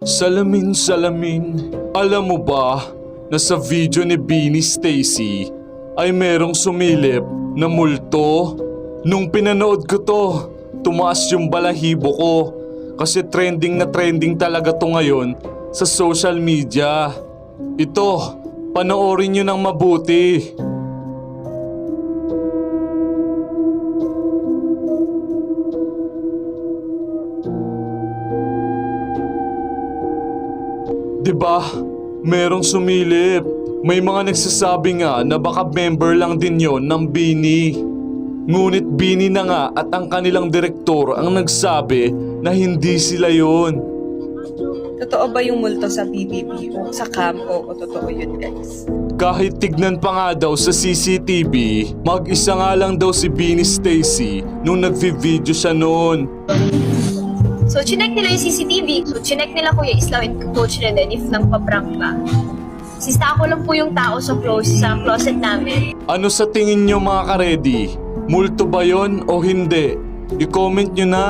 Salamin, salamin. Alam mo ba na sa video ni Beanie Stacy ay merong sumilip na multo? Nung pinanood ko to, tumaas yung balahibo ko kasi trending na trending talaga to ngayon sa social media. Ito, panoorin nyo ng mabuti. Di ba? Merong sumilip. May mga nagsasabi nga na baka member lang din yon ng Bini. Ngunit Bini na nga at ang kanilang direktor ang nagsabi na hindi sila yon. Totoo ba yung multo sa BBB o sa cam o, o totoo yun guys? Kahit tignan pa nga daw sa CCTV, mag-isa nga lang daw si Bini Stacy nung nagvi-video siya noon. So, chinek nila yung CCTV. So, chinek nila Kuya Islaw and Coach Renen if nang paprank ba. Sista ako lang po yung tao sa close sa closet namin. Ano sa tingin nyo mga karedy? Multo ba yon o hindi? I-comment nyo na.